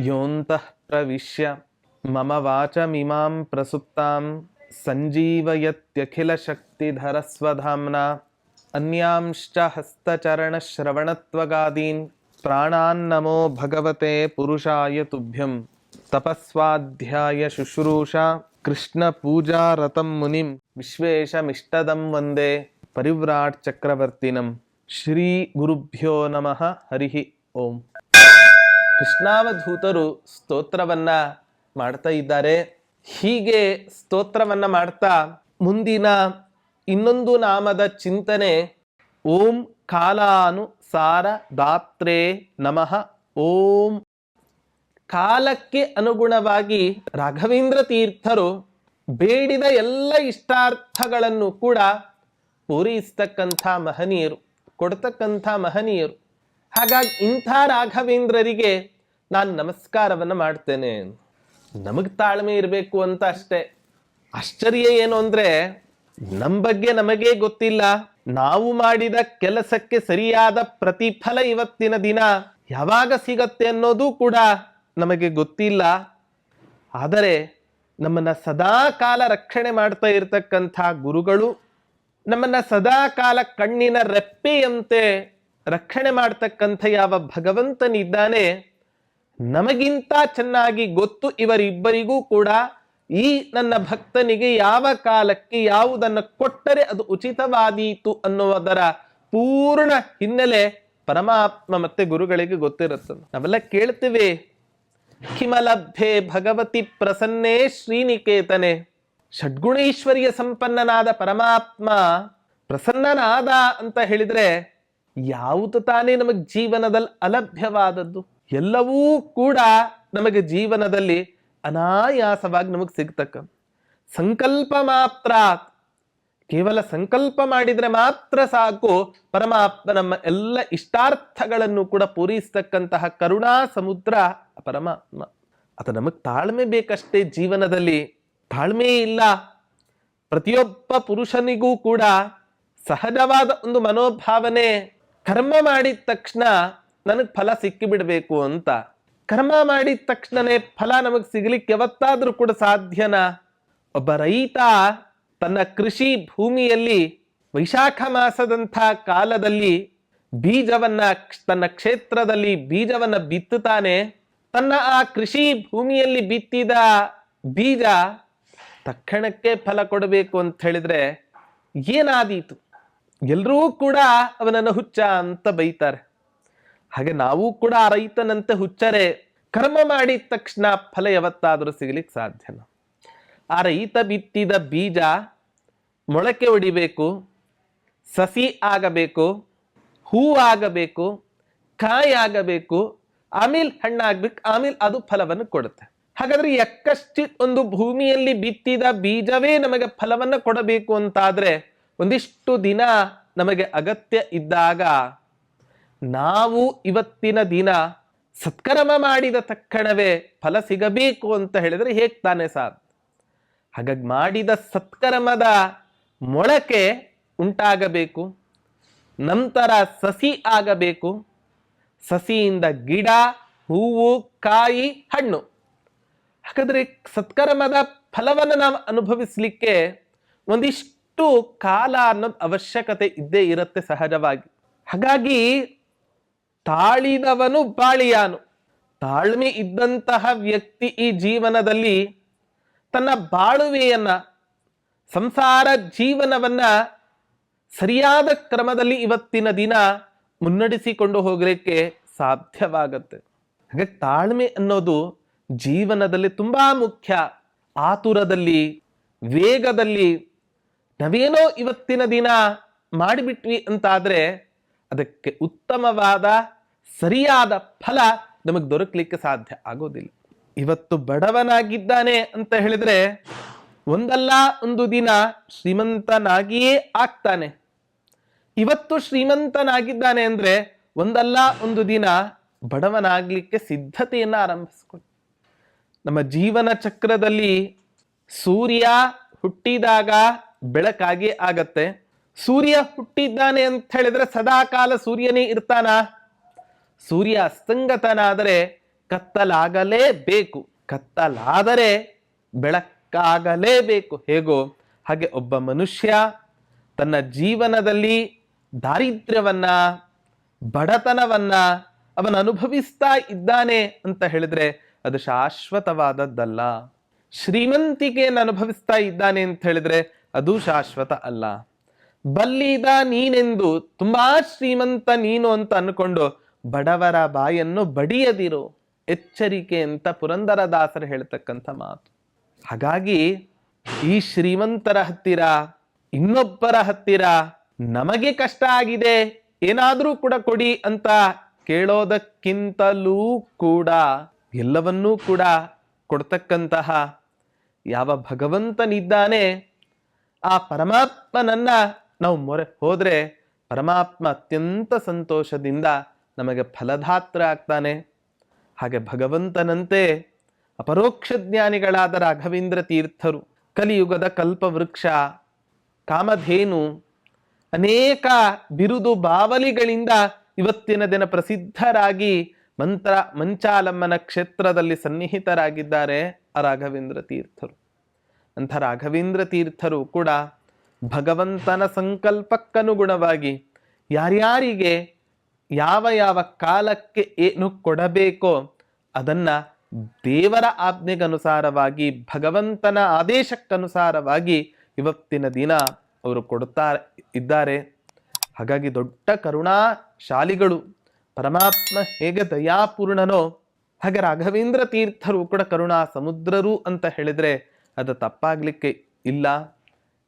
योऽन्तः प्रविश्य मम वाचमिमां प्रसुप्तां सञ्जीवयत्यखिलशक्तिधरस्वधाम्ना अन्यांश्च हस्तचरणश्रवणत्वगादीन् प्राणान्नमो भगवते पुरुषाय तुभ्यं। तपःस्वाध्याय शुश्रूषा कृष्णपूजारतं मुनिं विश्वेशमिष्टदं वन्दे परिव्राट् चक्रवर्तिनं। श्रीगुरुभ्यो नमः। हरिः ओम्। ಕೃಷ್ಣಾವಧೂತರು ಸ್ತೋತ್ರವನ್ನ ಮಾಡ್ತಾ ಇದ್ದಾರೆ. ಹೀಗೆ ಸ್ತೋತ್ರವನ್ನ ಮಾಡ್ತಾ ಮುಂದಿನ ಇನ್ನೊಂದು ನಾಮದ ಚಿಂತನೆ, ಓಂ ಕಾಲಾನುಸಾರ ದಾತ್ರೇ ನಮಃ, ಓಂ ಕಾಲಕ್ಕೆ ಅನುಗುಣವಾಗಿ ರಾಘವೇಂದ್ರ ತೀರ್ಥರು ಬೇಡಿದ ಎಲ್ಲ ಇಷ್ಟಾರ್ಥಗಳನ್ನು ಕೂಡ ಪೂರೈಸ್ತಕ್ಕಂಥ ಮಹನೀಯರು, ಕೊಡ್ತಕ್ಕಂಥ ಮಹನೀಯರು. ಹಾಗಾಗಿ ಇಂಥ ರಾಘವೇಂದ್ರರಿಗೆ ನಾನು ನಮಸ್ಕಾರವನ್ನು ಮಾಡ್ತೇನೆ. ನಮಗೆ ತಾಳ್ಮೆ ಇರಬೇಕು ಅಂತ ಅಷ್ಟೆ. ಆಶ್ಚರ್ಯ ಏನು ಅಂದರೆ ನಮ್ಮ ಬಗ್ಗೆ ನಮಗೇ ಗೊತ್ತಿಲ್ಲ. ನಾವು ಮಾಡಿದ ಕೆಲಸಕ್ಕೆ ಸರಿಯಾದ ಪ್ರತಿಫಲ ಇವತ್ತಿನ ದಿನ ಯಾವಾಗ ಸಿಗತ್ತೆ ಅನ್ನೋದು ಕೂಡ ನಮಗೆ ಗೊತ್ತಿಲ್ಲ. ಆದರೆ ನಮ್ಮನ್ನು ಸದಾ ಕಾಲ ರಕ್ಷಣೆ ಮಾಡ್ತಾ ಇರತಕ್ಕಂಥ ಗುರುಗಳು, ನಮ್ಮನ್ನು ಸದಾ ಕಾಲ ಕಣ್ಣಿನ ರೆಪ್ಪೆಯಂತೆ ರಕ್ಷಣೆ ಮಾಡ್ತಕ್ಕಂಥ ಯಾವ ಭಗವಂತನಿದ್ದಾನೆ, ನಮಗಿಂತ ಚೆನ್ನಾಗಿ ಗೊತ್ತು ಇವರಿಬ್ಬರಿಗೂ ಕೂಡ ಈ ನನ್ನ ಭಕ್ತನಿಗೆ ಯಾವ ಕಾಲಕ್ಕೆ ಯಾವುದನ್ನು ಕೊಟ್ಟರೆ ಅದು ಉಚಿತವಾದೀತು ಅನ್ನುವುದರ ಪೂರ್ಣ ಹಿನ್ನೆಲೆ ಪರಮಾತ್ಮ ಮತ್ತೆ ಗುರುಗಳಿಗೆ ಗೊತ್ತಿರುತ್ತೆ ನಾವೆಲ್ಲ ಕೇಳ್ತೇವೆ ಕಿಮಲಭ್ಯೆ ಭಗವತಿ ಪ್ರಸನ್ನೇ ಶ್ರೀನಿಕೇತನೆ, ಷಡ್ಗುಣೈಶ್ವರ್ಯ ಸಂಪನ್ನನಾದ ಪರಮಾತ್ಮ ಪ್ರಸನ್ನನಾದ ಅಂತ ಹೇಳಿದ್ರೆ ಯಾವುದು ತಾನೇ ನಮಗೆ ಜೀವನದಲ್ಲಿ ಅಲಭ್ಯವಾದದ್ದು? ಎಲ್ಲವೂ ಕೂಡ ನಮಗೆ ಜೀವನದಲ್ಲಿ ಅನಾಯಾಸವಾಗಿ ನಮಗೆ ಸಿಗ್ತಕ್ಕ ಸಂಕಲ್ಪ ಮಾತ್ರ ಕೇವಲ ಸಂಕಲ್ಪ ಮಾಡಿದರೆ ಮಾತ್ರ ಸಾಕು. ಪರಮಾತ್ಮ ನಮ್ಮ ಎಲ್ಲ ಇಷ್ಟಾರ್ಥಗಳನ್ನು ಕೂಡ ಪೂರೈಸತಕ್ಕಂತಹ ಕರುಣಾ ಸಮುದ್ರ ಪರಮಾತ್ಮ. ಅದು ನಮಗೆ ತಾಳ್ಮೆ ಬೇಕಷ್ಟೇ ಜೀವನದಲ್ಲಿ. ತಾಳ್ಮೆ ಇಲ್ಲ. ಪ್ರತಿಯೊಬ್ಬ ಪುರುಷನಿಗೂ ಕೂಡ ಸಹಜವಾದ ಒಂದು ಮನೋಭಾವನೆ ಕರ್ಮ ಮಾಡಿದ ತಕ್ಷಣ ನನಗೆ ಫಲ ಸಿಕ್ಕಿಬಿಡಬೇಕು ಅಂತ. ಕರ್ಮ ಮಾಡಿದ ತಕ್ಷಣನೇ ಫಲ ನಮಗೆ ಸಿಗಲಿಕ್ಕೆ ಯಾವತ್ತಾದರೂ ಕೂಡ ಸಾಧ್ಯನಾ? ಒಬ್ಬ ರೈತ ತನ್ನ ಕೃಷಿ ಭೂಮಿಯಲ್ಲಿ ವೈಶಾಖ ಮಾಸದಂಥ ಕಾಲದಲ್ಲಿ ಬೀಜವನ್ನ ತನ್ನ ಕ್ಷೇತ್ರದಲ್ಲಿ ಬೀಜವನ್ನ ಬಿತ್ತುತ್ತಾನೆ. ತನ್ನ ಆ ಕೃಷಿ ಭೂಮಿಯಲ್ಲಿ ಬಿತ್ತಿದ ಬೀಜ ತಕ್ಷಣಕ್ಕೆ ಫಲ ಕೊಡಬೇಕು ಅಂತ ಹೇಳಿದ್ರೆ ಏನಾದೀತು? ಎಲ್ಲರೂ ಕೂಡ ಅವನನ್ನು ಹುಚ್ಚ ಅಂತ ಬೈತಾರೆ. ಹಾಗೆ ನಾವು ಕೂಡ ಆ ರೈತನಂತೆ ಹುಚ್ಚರೆ. ಕರ್ಮ ಮಾಡಿದ ತಕ್ಷಣ ಫಲ ಯಾವತ್ತಾದರೂ ಸಿಗಲಿಕ್ಕೆ ಸಾಧ್ಯನ ಆ ರೈತ ಬಿತ್ತಿದ ಬೀಜ ಮೊಳಕೆ ಒಡಿಬೇಕು, ಸಸಿ ಆಗಬೇಕು, ಹೂ ಆಗಬೇಕು, ಕಾಯಿ ಆಗಬೇಕು, ಆಮೇಲೆ ಹಣ್ಣಾಗಬೇಕು ಆಮೇಲೆ ಅದು ಫಲವನ್ನು ಕೊಡುತ್ತೆ. ಹಾಗಾದ್ರೆ ಯಕ್ಕಷ್ಟಿ ಒಂದು ಭೂಮಿಯಲ್ಲಿ ಬಿತ್ತಿದ ಬೀಜವೇ ನಮಗೆ ಫಲವನ್ನು ಕೊಡಬೇಕು ಅಂತಾದ್ರೆ ಒಂದಿಷ್ಟು ದಿನ ನಮಗೆ ಅಗತ್ಯ ಇದ್ದಾಗ ನಾವು ಇವತ್ತಿನ ದಿನ ಸತ್ಕರ್ಮ ಮಾಡಿದ ತಕ್ಷಣವೇ ಫಲ ಸಿಗಬೇಕು ಅಂತ ಹೇಳಿದರೆ ಹೇಗೆ ತಾನೇ ಸಾಧ್ಯ? ಹಾಗಾಗಿ ಮಾಡಿದ ಸತ್ಕರ್ಮದ ಮೊಳಕೆ ಉಂಟಾಗಬೇಕು, ನಂತರ ಸಸಿ ಆಗಬೇಕು, ಸಸಿಯಿಂದ ಗಿಡ, ಹೂವು, ಕಾಯಿ, ಹಣ್ಣು. ಹಾಗಾದರೆ ಸತ್ಕರ್ಮದ ಫಲವನ್ನು ನಾವು ಅನುಭವಿಸಲಿಕ್ಕೆ ಒಂದಿಷ್ಟು ಕಾಲ ಅನ್ನೋದು ಅವಶ್ಯಕತೆ ಇದ್ದೇ ಇರುತ್ತೆ ಸಹಜವಾಗಿ. ಹಾಗಾಗಿ ತಾಳಿದವನು ಬಾಳಿಯಾನು. ತಾಳ್ಮೆ ಇದ್ದಂತಹ ವ್ಯಕ್ತಿ ಈ ಜೀವನದಲ್ಲಿ ತನ್ನ ಬಾಳುವೆಯನ್ನ, ಸಂಸಾರ ಜೀವನವನ್ನ ಸರಿಯಾದ ಕ್ರಮದಲ್ಲಿ ಇವತ್ತಿನ ದಿನ ಮುನ್ನಡೆಸಿಕೊಂಡು ಹೋಗಲಿಕ್ಕೆ ಸಾಧ್ಯವಾಗತ್ತೆ. ಹಾಗೆ ತಾಳ್ಮೆ ಅನ್ನೋದು ಜೀವನದಲ್ಲಿ ತುಂಬಾ ಮುಖ್ಯ. ಆತುರದಲ್ಲಿ, ವೇಗದಲ್ಲಿ ನಾವೇನೋ ಇವತ್ತಿನ ದಿನ ಮಾಡಿಬಿಟ್ವಿ ಅಂತಾದರೆ ಅದಕ್ಕೆ ಉತ್ತಮವಾದ, ಸರಿಯಾದ ಫಲ ನಮಗೆ ದೊರಕಲಿಕ್ಕೆ ಸಾಧ್ಯ ಆಗೋದಿಲ್ಲ. ಇವತ್ತು ಬಡವನಾಗಿದ್ದಾನೆ ಅಂತ ಹೇಳಿದ್ರೆ ಒಂದಲ್ಲ ಒಂದು ದಿನ ಶ್ರೀಮಂತನಾಗಿಯೇ ಆಗ್ತಾನೆ. ಇವತ್ತು ಶ್ರೀಮಂತನಾಗಿದ್ದಾನೆ ಅಂದ್ರೆ ಒಂದಲ್ಲ ಒಂದು ದಿನ ಬಡವನಾಗ್ಲಿಕ್ಕೆ ಸಿದ್ಧತೆಯನ್ನು ಆರಂಭಿಸ್ಕೊಂಡು ನಮ್ಮ ಜೀವನ ಚಕ್ರದಲ್ಲಿ ಸೂರ್ಯ ಹುಟ್ಟಿದಾಗ ಬೆಳಕಾಗಿ ಆಗತ್ತೆ. ಸೂರ್ಯ ಹುಟ್ಟಿದ್ದಾನೆ ಅಂತ ಹೇಳಿದ್ರೆ ಸದಾ ಕಾಲ ಸೂರ್ಯನೇ ಇರ್ತಾನ? ಸೂರ್ಯ ಅಸ್ತಂಗತನಾದರೆ ಕತ್ತಲಾಗಲೇಬೇಕು. ಕತ್ತಲಾದರೆ ಬೆಳಕಾಗಲೇಬೇಕು. ಹೇಗೋ? ಹಾಗೆ ಒಬ್ಬ ಮನುಷ್ಯ ತನ್ನ ಜೀವನದಲ್ಲಿ ದಾರಿದ್ರ್ಯವನ್ನ, ಬಡತನವನ್ನ ಅವನ ಅನುಭವಿಸ್ತಾ ಇದ್ದಾನೆ ಅಂತ ಹೇಳಿದ್ರೆ ಅದು ಶಾಶ್ವತವಾದದ್ದಲ್ಲ. ಶ್ರೀಮಂತಿಕೆಯನ್ನು ಅನುಭವಿಸ್ತಾ ಇದ್ದಾನೆ ಅಂತ ಹೇಳಿದ್ರೆ ಅದು ಶಾಶ್ವತ ಅಲ್ಲ. ಬಲ್ಲಿದ ನೀನೆಂದು ತುಂಬಾ ಶ್ರೀಮಂತ ನೀನು ಅಂತ ಅನ್ಕೊಂಡು ಬಡವರ ಬಾಯನ್ನು ಬಡಿಯದಿರು. ಎಚ್ಚರಿಕೆ ಅಂತ ಪುರಂದರದಾಸರು ಹೇಳ್ತಕ್ಕಂಥ ಮಾತು. ಹಾಗಾಗಿ ಈ ಶ್ರೀಮಂತರ ಹತ್ತಿರ, ಇನ್ನೊಬ್ಬರ ಹತ್ತಿರ ನಮಗೆ ಕಷ್ಟ ಆಗಿದೆ. ಏನಾದರೂ ಕೂಡ ಕೊಡಿ ಅಂತ ಕೇಳೋದಕ್ಕಿಂತಲೂ ಕೂಡ, ಎಲ್ಲವನ್ನೂ ಕೂಡ ಕೊಡ್ತಕ್ಕಂತಹ ಯಾವ ಭಗವಂತನಿದ್ದಾನೆ ಆ ಪರಮಾತ್ಮನನ್ನ ನಾವು ಮೊರೆ ಹೋದ್ರೆ ಪರಮಾತ್ಮ ಅತ್ಯಂತ ಸಂತೋಷದಿಂದ ನಮಗೆ ಫಲಧಾತ್ರ ಆಗ್ತಾನೆ. ಹಾಗೆ ಭಗವಂತನಂತೆ ಅಪರೋಕ್ಷ ಜ್ಞಾನಿಗಳಾದ ರಾಘವೇಂದ್ರ ತೀರ್ಥರು, ಕಲಿಯುಗದ ಕಲ್ಪವೃಕ್ಷ, ಕಾಮಧೇನು, ಅನೇಕ ಬಿರುದು ಬಾವಲಿಗಳಿಂದ ಇವತ್ತಿನ ದಿನ ಪ್ರಸಿದ್ಧರಾಗಿ ಮಂತ್ರ ಮಂಚಾಲಮ್ಮನ ಕ್ಷೇತ್ರದಲ್ಲಿ ಸನ್ನಿಹಿತರಾಗಿದ್ದಾರೆ ಆ ರಾಘವೇಂದ್ರ ತೀರ್ಥರು. ಅಂಥ ರಾಘವೇಂದ್ರ ತೀರ್ಥರು ಕೂಡ ಭಗವಂತನ ಸಂಕಲ್ಪಕ್ಕನುಗುಣವಾಗಿ ಯಾರ್ಯಾರಿಗೆ ಯಾವ ಯಾವ ಕಾಲಕ್ಕೆ ಏನು ಕೊಡಬೇಕೋ ಅದನ್ನು ದೇವರ ಆಜ್ಞೆಗನುಸಾರವಾಗಿ, ಭಗವಂತನ ಆದೇಶಕ್ಕನುಸಾರವಾಗಿ ಇವತ್ತಿನ ದಿನ ಅವರು ಕೊಡುತ್ತಾ ಇದ್ದಾರೆ. ಹಾಗಾಗಿ ದೊಡ್ಡ ಕರುಣಾ ಶಾಲಿಗಳು ಪರಮಾತ್ಮ ಹೇಗೆ ದಯಾಪೂರ್ಣನೋ ಹಾಗೆ ರಾಘವೇಂದ್ರ ತೀರ್ಥರು ಕೂಡ ಕರುಣಾ ಸಮುದ್ರರು ಅಂತ ಹೇಳಿದ್ರೆ ಅದು ತಪ್ಪಾಗಲಿಕ್ಕೆ ಇಲ್ಲ.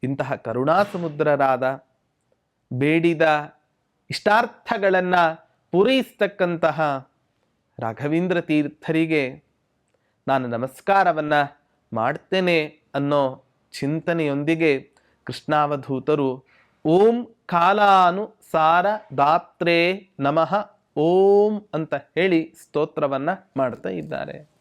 ಇಂತಹ ಕರುಣಾ ಸಮುದ್ರರಾದ ಬೇಡಿದ ಇಷ್ಟಾರ್ಥಗಳನ್ನು ಪೂರೈಸ್ತಕ್ಕಂತಹ ರಾಘವೇಂದ್ರ ತೀರ್ಥರಿಗೆ ನಾನು ನಮಸ್ಕಾರವನ್ನು ಮಾಡ್ತೇನೆ ಅನ್ನೋ ಚಿಂತನೆಯೊಂದಿಗೆ ಕೃಷ್ಣಾವಧೂತರು ಓಂ ಕಾಲಾನುಸಾರ ದಾತ್ರೇ ನಮಃ ಓಂ ಅಂತ ಹೇಳಿ ಸ್ತೋತ್ರವನ್ನು ಮಾಡ್ತಾ ಇದ್ದಾರೆ.